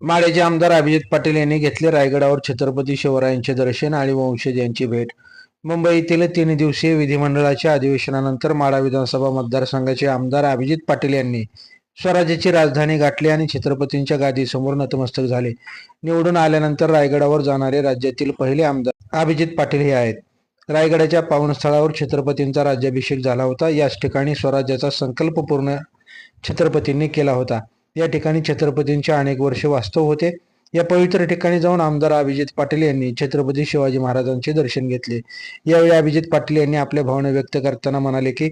माळेचे आमदार अभिजित पाटील यांनी घेतले रायगडावर छत्रपती शिवरायांचे दर्शन आणि वंशज यांची भेट. मुंबई येथील तीन दिवसीय विधिमंडळाच्या अधिवेशनानंतर माळा विधानसभा मतदारसंघाचे आमदार अभिजित पाटील यांनी स्वराज्याची राजधानी गाठली आणि छत्रपतींच्या गादीसमोर नतमस्तक झाले. निवडून आल्यानंतर रायगडावर जाणारे राज्यातील पहिले आमदार अभिजित पाटील हे आहेत. रायगडाच्या पावनस्थळावर छत्रपतींचा राज्याभिषेक झाला होता. याच ठिकाणी स्वराज्याचा संकल्प पूर्ण छत्रपतींनी केला होता. या ठिकाणी छत्रपतींचे अनेक वर्ष वास्तव होते. या पवित्र ठिकाणी जाऊन आमदार अभिजित पाटील यांनी छत्रपती शिवाजी महाराजांचे दर्शन घेतले. यावेळी अभिजित पाटील यांनी आपल्या भावना व्यक्त करताना म्हणाले की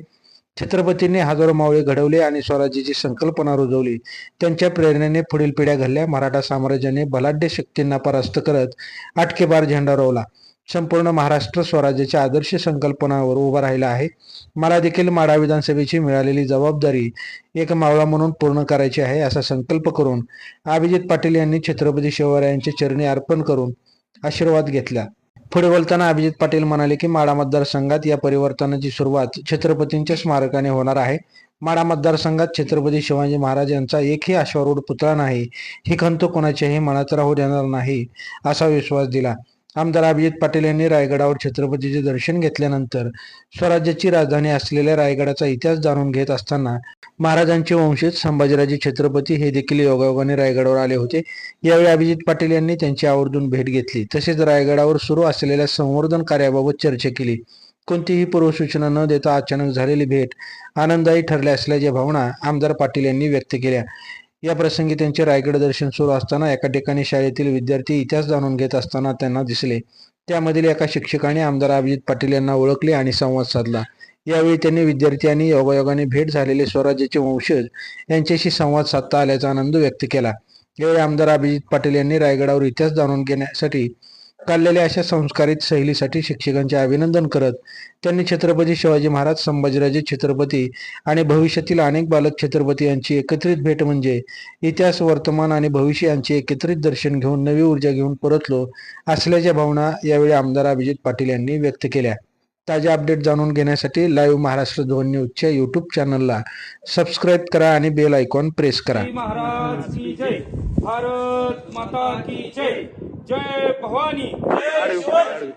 छत्रपतींनी हजारो मावळे घडवले आणि स्वराज्याची संकल्पना रुजवली. त्यांच्या प्रेरणेने पुढील पिढ्या घडल्या. मराठा साम्राज्याने बलाढ्य शक्तींना परास्त करत आटकेबार झेंडा रोवला. संपूर्ण महाराष्ट्र स्वराज्याच्या आदर्श संकल्पनावर उभा राहिला आहे. मला देखील माढा विधानसभेची मिळालेली जबाबदारी एक मावळा म्हणून पूर्ण करायची आहे असा संकल्प करून अभिजित पाटील यांनी छत्रपती शिवरायांचे चरणी अर्पण करून आशीर्वाद घेतला. पुढे बोलताना अभिजित पाटील म्हणाले की माडा मतदारसंघात या परिवर्तनाची सुरुवात छत्रपतींच्या स्मारकाने होणार आहे. माडा मतदारसंघात छत्रपती शिवाजी महाराज यांचा एकही अश्वारूढ पुतळा नाही. ही खंत कोणाच्याही मनात राहू देणार नाही असा विश्वास दिला. आमदार अभिजित पाटील यांनी रायगडावर छत्रपतीचे दर्शन घेतल्यानंतर स्वराज्याची राजधानी असलेल्या रायगडाचा इतिहास जाणून घेत असताना महाराजांचे वंशज संभाजीराजे छत्रपती हे देखील योगायोगाने रायगडावर आले होते. यावेळी अभिजित पाटील यांनी त्यांची आवर्जून भेट घेतली. तसेच रायगडावर सुरू असलेल्या संवर्धन कार्याबाबत चर्चा केली. कोणतीही पूर्वसूचना न देता अचानक झालेली भेट आनंददायी ठरल्या असल्याच्या भावना आमदार पाटील यांनी व्यक्त केल्या. या प्रसंगी त्यांचे रायगड दर्शन सुरू असताना एका ठिकाणी शाळेतील विद्यार्थी इतिहास जाणून घेत असताना त्यांना दिसले. त्यामधील एका शिक्षकाने आमदार अभिजित पाटील यांना ओळखले आणि संवाद साधला. यावेळी त्यांनी विद्यार्थी आणि योगायोगाने भेट झालेले स्वराज्याचे वंशज यांच्याशी संवाद साधता आल्याचा आनंद व्यक्त केला. यावेळी आमदार अभिजित पाटील यांनी रायगडावर इतिहास जाणून घेण्यासाठी काढलेल्या अशा संस्कारित सहलीसाठी शिक्षकांचे अभिनंदन करत त्यांनी छत्रपती शिवाजी महाराज संभाजीराजे छत्रपती आणि भविष्यातील अनेक बालक छत्रपती यांची एकत्रित भेट म्हणजे इतिहास वर्तमान आणि भविष्य यांचे एकत्रित दर्शन घेऊन नवी ऊर्जा घेऊन परतलो असल्याच्या भावना यावेळी आमदार अभिजित पाटील यांनी व्यक्त केल्या. ताज्या अपडेट जाणून घेण्यासाठी लाईव्ह महाराष्ट्र ध्वनी न्यूजच्या युट्यूब चॅनलला सबस्क्राईब करा आणि बेल आयकॉन प्रेस करा. महाराज की जय. भारत माता की जय. जय भवानी। जय शिवाजी।